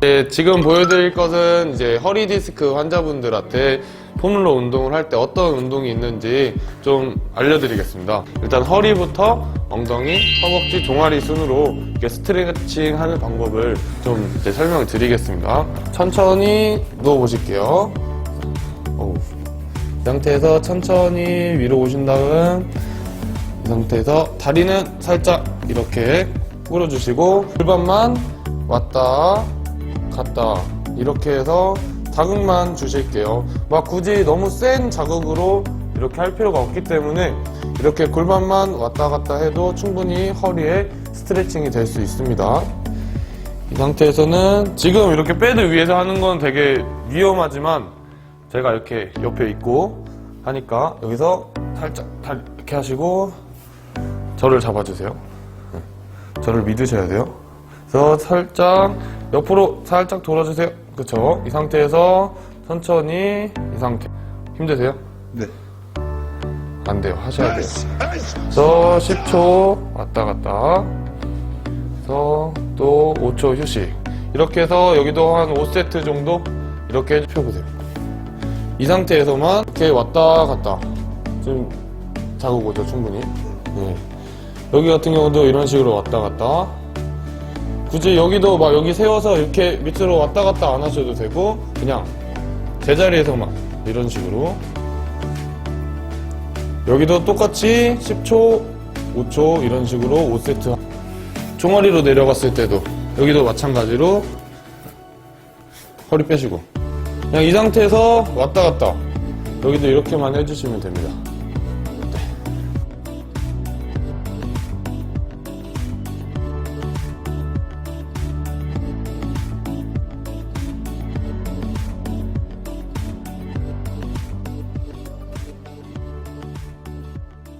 네, 지금 보여드릴 것은 이제 허리 디스크 환자분들한테 포뮬러 운동을 할 때 어떤 운동이 있는지 좀 알려드리겠습니다. 일단 허리부터 엉덩이, 허벅지, 종아리 순으로 이렇게 스트레칭 하는 방법을 좀 이제 설명을 드리겠습니다. 천천히 누워보실게요. 어우. 이 상태에서 천천히 위로 오신 다음 이 상태에서 다리는 살짝 이렇게 끌어주시고 골반만 왔다 갔다 이렇게 해서 자극만 주실게요. 막 굳이 너무 센 자극으로 이렇게 할 필요가 없기 때문에 이렇게 골반만 왔다 갔다 해도 충분히 허리에 스트레칭이 될 수 있습니다. 이 상태에서는 지금 이렇게 패드 위에서 하는 건 되게 위험하지만 제가 이렇게 옆에 있고 하니까 여기서 살짝 달- 이렇게 하시고 저를 잡아주세요. 네. 저를 믿으셔야 돼요. 그래서 살짝 옆으로 살짝 돌아주세요. 그쵸? 이 상태에서 천천히 이 상태. 힘드세요? 네. 안 돼요. 하셔야 돼요. 그래서 10초 왔다 갔다. 그래서 또 5초 휴식. 이렇게 해서 여기도 한 5세트 정도 이렇게 펴보세요. 이 상태에서만 이렇게 왔다 갔다. 지금 자국 오죠, 충분히. 네. 여기 같은 경우도 이런 식으로 왔다 갔다. 굳이 여기도 막 여기 세워서 이렇게 밑으로 왔다 갔다 안 하셔도 되고, 그냥 제자리에서만 이런 식으로. 여기도 똑같이 10초, 5초 이런 식으로 5세트. 종아리로 내려갔을 때도 여기도 마찬가지로 허리 빼시고. 그냥 이 상태에서 왔다 갔다. 여기도 이렇게만 해주시면 됩니다.